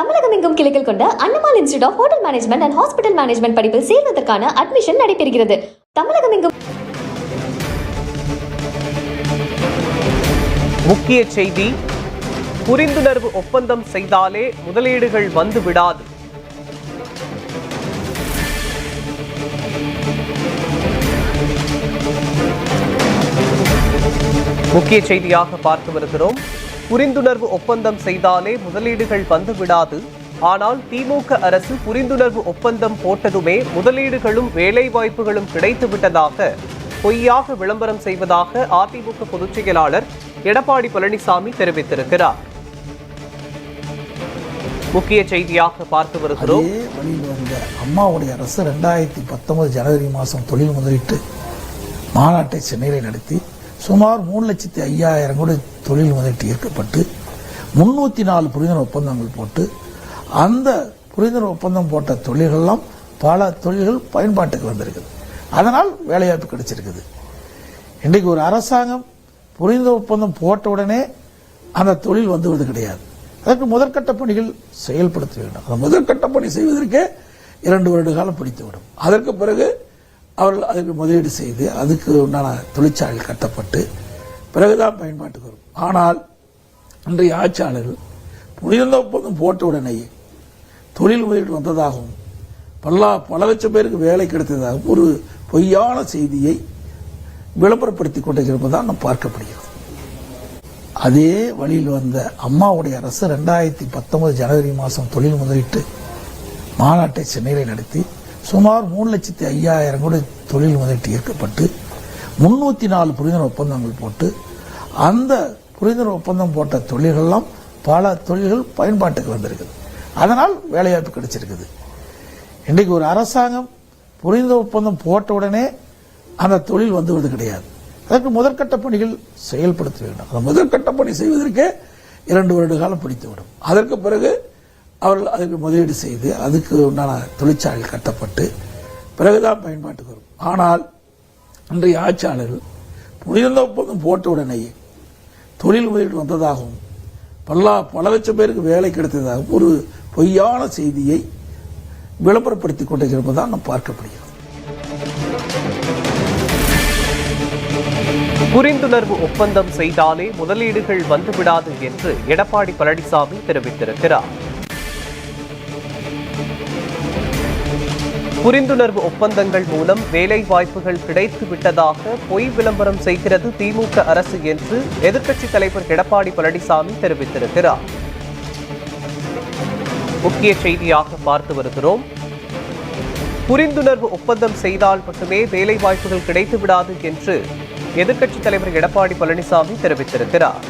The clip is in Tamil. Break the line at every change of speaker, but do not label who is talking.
தமிழகம் எங்கும் கிளைகள் கொண்ட அண்ணமால் institute of hotel management and hospital management படிப்பில் சேர்வதற்கான அட்மிஷன் நடைபெறுகிறது. தமிழகம் எங்கும்
முக்கிய செய்தி புரிந்துணர்வு ஒப்பந்தம் செய்தாலே முதலீடுகள் வந்து விடாது. முக்கிய செய்தியாக பார்த்து வருகிறோம். புரிந்துணர்வு ஒப்பந்தம் செய்தாலே முதலீடுகள் வந்து விடாது ஆனால் திமுக அரசு புரிந்துணர்வு ஒப்பந்தம் போட்டதுமே முதலீடுகளும் வேலைவாய்ப்புகளும் கிடைத்து விட்டதாக பொய்யாக விளம்பரம் செய்வதாக அதிமுக பொதுச் செயலாளர் எடப்பாடி பழனிசாமி தெரிவித்திருக்கிறார். முக்கிய செய்தியாக பார்த்து வருகிறோம்.
வழியில் வந்த அம்மாவுடைய அரசு ரெண்டாயிரத்தி பத்தொன்பது ஜனவரி மாதம் தொழில் முதலீட்டு மாநாட்டை சென்னையில் நடத்தி சுமார் மூணு லட்சத்தி ஐயாயிரம் கோடி தொழில் முதலீட்டு ஈர்க்கப்பட்டு முன்னூத்தி நாலு புரிந்துணர்வு ஒப்பந்தங்கள் போட்டு அந்த புரிந்துணர்வு ஒப்பந்தம் போட்ட தொழில்கள்லாம் பல தொழில்கள் பயன்பாட்டுக்கு வந்திருக்குது. அதனால் வேலைவாய்ப்பு கிடைச்சிருக்குது. இன்றைக்கு ஒரு அரசாங்கம் புரிந்த ஒப்பந்தம் போட்ட உடனே அந்த தொழில் வந்துவது கிடையாது. அதற்கு முதற்கட்ட பணிகள் செயல்படுத்த வேண்டும். அந்த முதற்கட்ட பணி செய்வதற்கே இரண்டு வருட காலம் பிடித்துவிடும். அதற்கு பிறகு அவர்கள் அதுக்கு முதலீடு செய்து அதுக்கு உண்டான தொழிற்சாலைகள் கட்டப்பட்டு பிறகுதான் பயன்பாட்டுக்கு வரும். ஆனால் இன்றைய ஆட்சியாளர்கள் புரிந்த ஒப்பந்தம் போட்ட உடனேயே தொழில் முதலீடு வந்ததாகவும் பல்லா பல லட்சம் பேருக்கு வேலை கிடைத்ததாகவும் ஒரு பொய்யான செய்தியை விளம்பரப்படுத்திக் கொண்டிருப்பதான் நாம் பார்க்கப்படுகிறது. அதே வழியில் வந்த அம்மாவுடைய அரசு ரெண்டாயிரத்தி பத்தொன்பது ஜனவரி மாதம் தொழில் முதலீட்டு மாநாட்டை சென்னையில் நடத்தி சுமார் மூணு லட்சத்தி ஐயாயிரம் கோடி தொழில் முதலீட்டு ஈர்க்கப்பட்டு முன்னூத்தி நாலு புரிந்துணர்வு ஒப்பந்தங்கள் போட்டு அந்த புரிந்துணர்வு ஒப்பந்தம் போட்ட தொழில்கள்லாம் பல தொழில்கள் பயன்பாட்டுக்கு வந்திருக்குது. அதனால் வேலைவாய்ப்பு கிடைச்சிருக்குது. இன்றைக்கு ஒரு அரசாங்கம் புரிந்த ஒப்பந்தம் போட்ட உடனே அந்த தொழில் வந்துவது கிடையாது. அதற்கு முதற்கட்ட பணிகள் செயல்படுத்த வேண்டும். அந்த முதற்கட்ட பணி செய்வதற்கே இரண்டு வருட காலம் பிடித்துவிடும். அதற்கு பிறகு அவர்கள் அதுக்கு முதலீடு செய்து அதுக்கு உண்டான தொழிற்சாலைகள் கட்டப்பட்டு பிறகுதான் பயன்பாட்டுக்கு வரும். ஆனால் இன்றைய ஆட்சியாளர்கள் புனிதந்த ஒப்பந்தம் போட்ட உடனேயே தொழில் முதலீடு வந்ததாகவும் பல்லா பல லட்சம் பேருக்கு வேலை கிடைத்ததாகவும் ஒரு பொய்யான செய்தியை விளம்பரப்படுத்திக் கொண்டிருப்பதான் நாம் பார்க்கப்படுகிறது
புரிந்துணர்வு ஒப்பந்தம் செய்தாலே முதலீடுகள் வந்துவிடாது என்று எடப்பாடி பழனிசாமி தெரிவித்திருக்கிறார். புரிந்துணர்வு ஒப்பந்தங்கள் மூலம் வேலை வாய்ப்புகள் கிடைத்து விட்டதாக பொய் விளம்பரம் செய்கிறது திமுக அரசு என்று எதிர்க்கட்சித் தலைவர் எடப்பாடி பழனிசாமி தெரிவித்திருக்கிறார். முக்கிய செய்தியாக பார்த்து வருகிறோம். புரிந்துணர்வு ஒப்பந்தம் செய்தால் மட்டுமே வேலை வாய்ப்புகள் கிடைத்து விடாது என்று எதிர்க்கட்சித் தலைவர் எடப்பாடி பழனிசாமி தெரிவித்திருக்கிறார்.